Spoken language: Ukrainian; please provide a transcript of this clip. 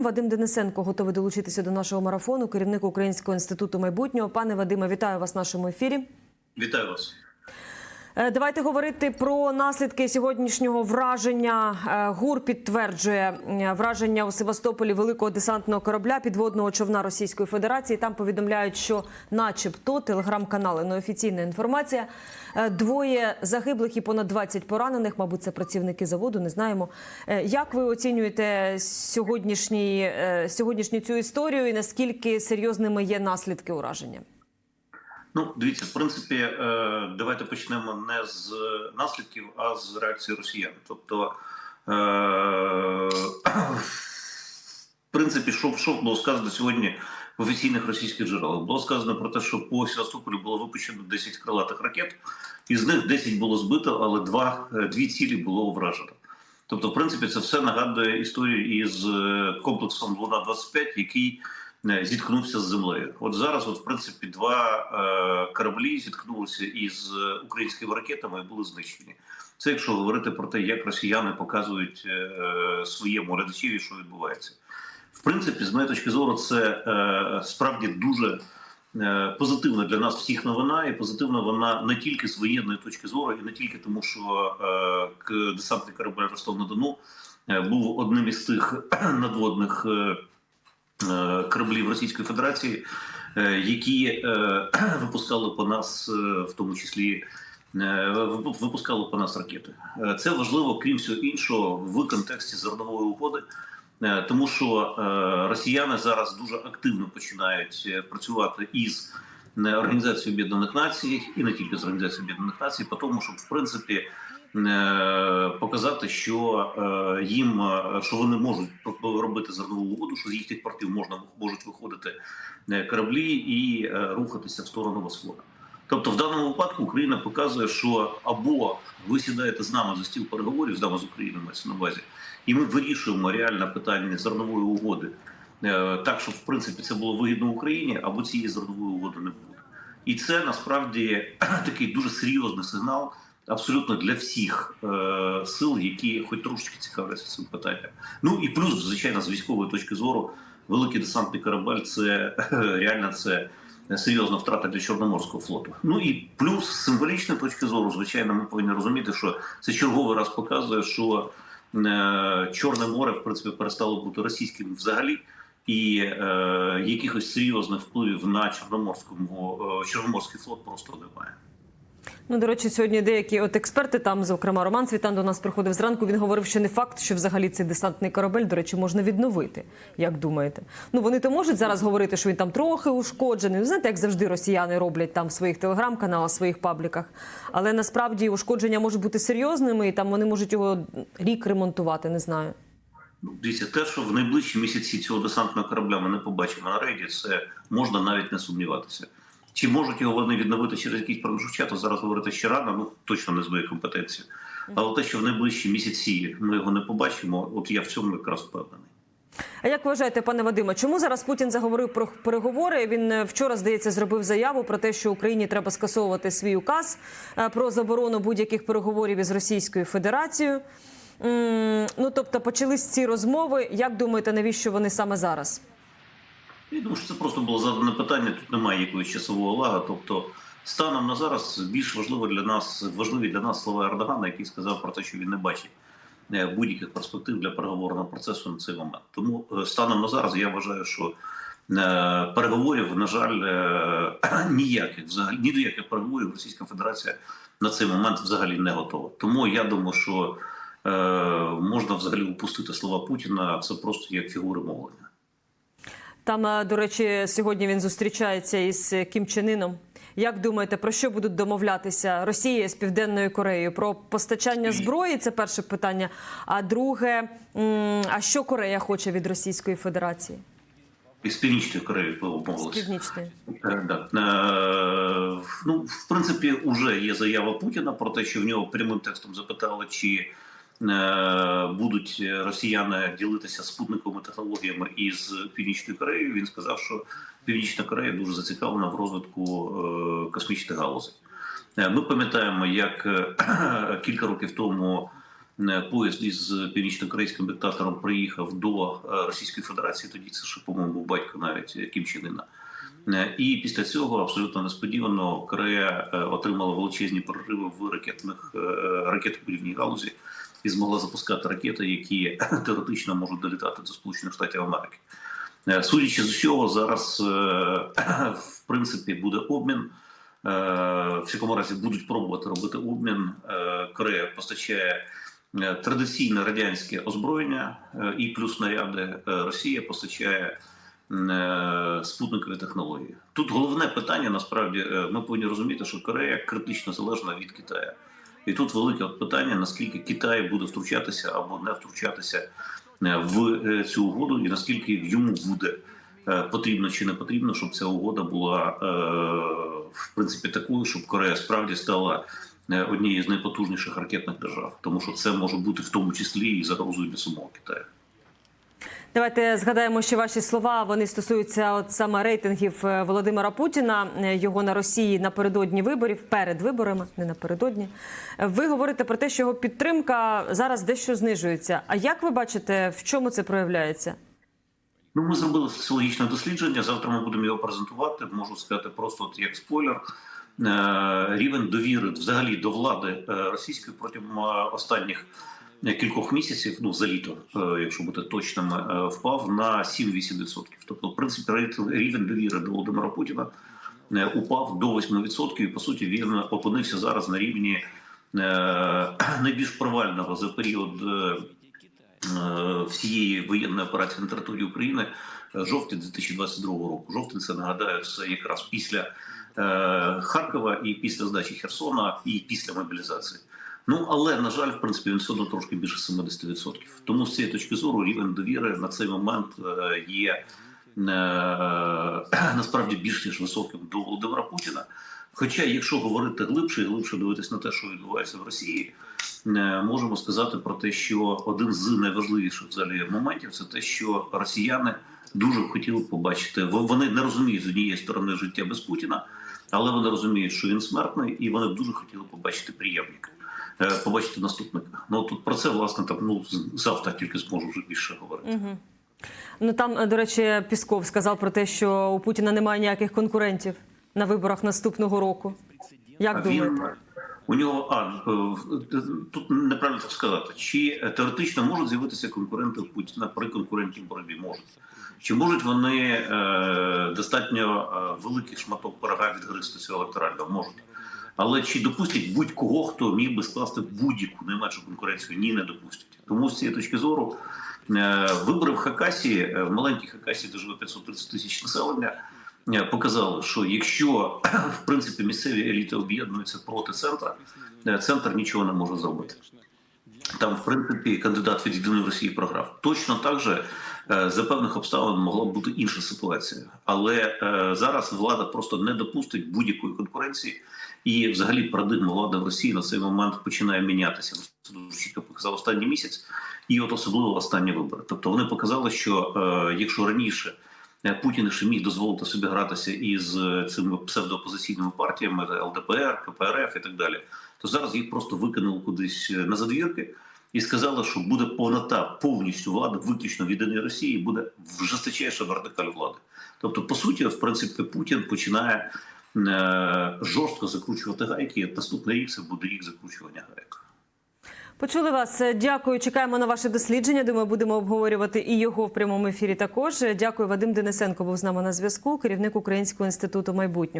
Вадим Денисенко готовий долучитися до нашого марафону, керівник Українського інституту майбутнього. Пане Вадиме, вітаю вас в нашому ефірі. Вітаю вас. Е, Давайте говорити про наслідки сьогоднішнього враження. Е, ГУР підтверджує е, враження у Севастополі великого десантного корабля підводного човна Російської Федерації. Там повідомляють, що, начебто, телеграм-канали неофіційна інформація. Двоє загиблих і понад 20 поранених. Мабуть, це працівники заводу. Не знаємо. Як ви оцінюєте сьогоднішній е, сьогоднішню цю історію і наскільки серйозними є наслідки ураження? Ну, дивіться, в принципі, е, давайте почнемо не з наслідків, а з реакції росіян. Тобто, е, в принципі, що, що було сказано сьогодні в офіційних російських джерелах? Було сказано про те, що по Севастополю було випущено 10 крилатих ракет, із них 10 було збито, але два, е, дві цілі було вражено. Тобто, в принципі, це все нагадує історію із е, комплексом Луна 25 який е, зіткнувся з землею. От зараз, от в принципі, два е, кораблі зіткнулися із е, українськими ракетами і були знищені. Це якщо говорити про те, як росіяни показують е, своєму глядачеві, що відбувається. В принципі, з моєї точки зору, це е, справді дуже е, позитивна для нас всіх новина, і позитивна вона не тільки з воєнної точки зору, і не тільки тому, що е, десантний корабель Ростов на Дону е, був одним із тих надводних е, е, кораблів Російської Федерації, е, які е, випускали по нас, е, в тому числі. е, Випускали по нас ракети. Е, Це важливо, крім всього іншого, в контексті зернової угоди, Е, тому що е, росіяни зараз дуже активно починають е, працювати із е, Організацією Об'єднаних Націй і не тільки з Організацією Об'єднаних Націй, по тому, щоб в принципі е, показати, що е, їм е, що вони можуть робити зернову угоду, що з їхніх портів можна можуть виходити е, кораблі і е, рухатися в сторону Босфора. Тобто, в даному випадку Україна показує, що або ви сідаєте з нами за стіл переговорів з нами з Україною мається на увазі, і ми вирішуємо реальне питання зернової угоди, е, так щоб в принципі це було вигідно Україні, або цієї зернової угоди не буде. І це насправді такий дуже серйозний сигнал абсолютно для всіх е, сил, які хоч трошечки цікавляться цим питанням. Ну і плюс, звичайно, з військової точки зору, великий десантний корабель це реально це серйозна втрата для Чорноморського флоту. Ну і плюс з символічної точки зору, звичайно, ми повинні розуміти, що це черговий раз показує, що е, Чорне море в принципі перестало бути російським взагалі. І е, якихось серйозних впливів на Чорноморському е, Чорноморський флот просто немає. Ну, до речі, сьогодні деякі от експерти, там, зокрема, Роман Світан до нас приходив зранку. Він говорив, що не факт, що взагалі цей десантний корабель, до речі, можна відновити. Як думаєте? Ну вони то можуть зараз говорити, що він там трохи ушкоджений. Ну, знаєте, як завжди росіяни роблять там в своїх телеграм-каналах, своїх пабліках. Але насправді ушкодження можуть бути серйозними, і там вони можуть його рік ремонтувати. Не знаю. Ну, Дивіться, те, що в найближчі місяці цього десантного корабля ми не побачимо на рейді, це можна навіть не сумніватися. Чи можуть його вони відновити через якийсь проміжок часу, зараз говорити ще рано, ну точно не з моєї компетенції. Але те, що в найближчі місяці ми його не побачимо, от я в цьому якраз впевнений. А як вважаєте, пане Вадиме, чому зараз Путін заговорив про переговори? Він е, вчора, здається, зробив заяву про те, що Україні треба скасовувати свій указ е, про заборону будь-яких переговорів із Російською Федерацією. Ну тобто почались ці розмови. Як думаєте, навіщо вони саме зараз? Я думаю, що це просто було задане питання. Тут немає якоїсь часового лага. Тобто, станом на зараз більш важливо для нас важливі для нас слова Ердогана, який сказав про те, що він не бачить е, будь-яких перспектив для переговорного процесу на цей момент. Тому е, станом на зараз я вважаю, що е, переговорів, на жаль, ніяких взагалі ні до яких переговорів Російська Федерація на цей момент взагалі не готова. Тому я думаю, що можна взагалі упустити слова Путіна. Це просто як фігури мовлення. Там, е, до речі, сьогодні він зустрічається із Кім Чен Іном. Як думаєте, про що будуть домовлятися Росія з Південною Кореєю? Про постачання зброї це перше питання. А друге, а що Корея хоче від Російської Федерації? Із Північної Кореї помовилися. Е. Е, Ну, в принципі, вже є заява Путіна про те, що в нього прямим текстом запитали, чи е, будуть росіяни ділитися спутниковими технологіями із Північною Кореєю. Він сказав, що Північна Корея дуже зацікавлена в розвитку е, космічних галузей. Е, Ми пам'ятаємо, як е, кілька років тому е, поїзд із північно-корейським диктатором приїхав до е, Російської Федерації. Тоді це ще, по-моєму, був батько навіть е, Кім Чен Іна. Е, І після цього абсолютно несподівано Корея е, отримала величезні прориви в ракетних е, ракетобудівній галузі і змогла запускати ракети, які теоретично можуть долітати до Сполучених Штатів Америки. Е, Судячи з усього, зараз е, в принципі буде обмін. Е, В всякому разі будуть пробувати робити обмін. Корея постачає традиційне радянське озброєння і плюс снаряди. Е, Росія постачає спутникові технології. Тут головне питання насправді ми повинні розуміти, що Корея критично залежна від Китаю. І тут велике питання: наскільки Китай буде втручатися або не втручатися е, в е, цю угоду, і наскільки йому буде е, потрібно чи не потрібно, щоб ця угода була в принципі такою, щоб Корея справді стала однією з найпотужніших ракетних держав, тому що це може бути в тому числі і загрозою для самого Китаю. Давайте згадаємо, що ваші слова вони стосуються от саме рейтингів е, Володимира Путіна, е, його на Росії напередодні виборів, перед виборами, не напередодні. Ви говорите про те, що його підтримка зараз дещо знижується. А як ви бачите, в чому це проявляється? Ну, ми зробили соціологічне дослідження. Завтра ми будемо його презентувати. Можу сказати просто от як спойлер. Е, Рівень довіри взагалі до влади російської протягом останніх кількох місяців, ну за літо, е, якщо бути точними, е, впав на 7-8%. Тобто, в принципі, рівень довіри до Володимира Путіна е, упав до 8%, і по суті він опинився зараз на рівні найбільш провального за період. всієї воєнної операції на території України жовтень 2022 року. Жовтень це нагадаю, це якраз після Харкова і після здачі Херсона, і після мобілізації. Ну але на жаль, в принципі, він все одно трошки більше 70%. Тому з цієї точки зору рівень довіри на цей момент е, є е, насправді більш ніж високим до Володимира Путіна. Хоча, якщо говорити глибше і глибше дивитись на те, що відбувається в Росії, е, можемо сказати про те, що один з найважливіших взагалі моментів це те, що росіяни дуже хотіли побачити. Вони не розуміють з однієї сторони життя без Путіна, але вони розуміють, що він смертний, і вони б дуже хотіли побачити приємника, побачити наступника. Ну тут про це власне там ну завтра тільки зможу вже більше говорити. Угу. Ну там, е, до речі, Пісков сказав про те, що у Путіна немає ніяких конкурентів на виборах наступного року. Як А думаєте? він у нього а е, тут неправильно так сказати. Чи е, теоретично можуть з'явитися конкуренти Путіна при конкурентній боротьбі? Можуть. Чи можуть вони е, достатньо е, великий шматок пирога відгризти цього електорального? Можуть. Але чи допустять будь-кого, хто міг би скласти будь-яку найменшу конкуренцію? Ні, не допустять. Тому з цієї точки зору е, вибори в Хакасії, е, в маленькій Хакасі, де живе 530 тисяч населення, е, показали, що якщо в принципі місцеві еліти об'єднуються проти центра, центр нічого не може зробити. Там, в принципі, кандидат від єдиної Росії програв. Точно так же е, за певних обставин могла б бути інша ситуація. Але е, зараз влада просто не допустить будь-якої конкуренції, і взагалі парадигма влади в Росії на цей момент починає мінятися. Це дуже чітко показав останній місяць, і от особливо останні вибори. Тобто вони показали, що е, якщо раніше Путін ще міг дозволити собі гратися із цими псевдоопозиційними партіями ЛДПР, КПРФ і так далі, то зараз їх просто викинули кудись на задвірки і сказали, що буде повнота повністю влади, виключно від єдиної Росії, буде жорсточайша вертикаль влади. Тобто, по суті, в принципі, Путін починає е, жорстко закручувати гайки. Наступний рік це буде рік закручування гайок. Почули вас. Дякую. Чекаємо на ваше дослідження. Думаю, будемо обговорювати і його в прямому ефірі. Також дякую. Вадим Денисенко був з нами на зв'язку, керівник Українського інституту майбутнього.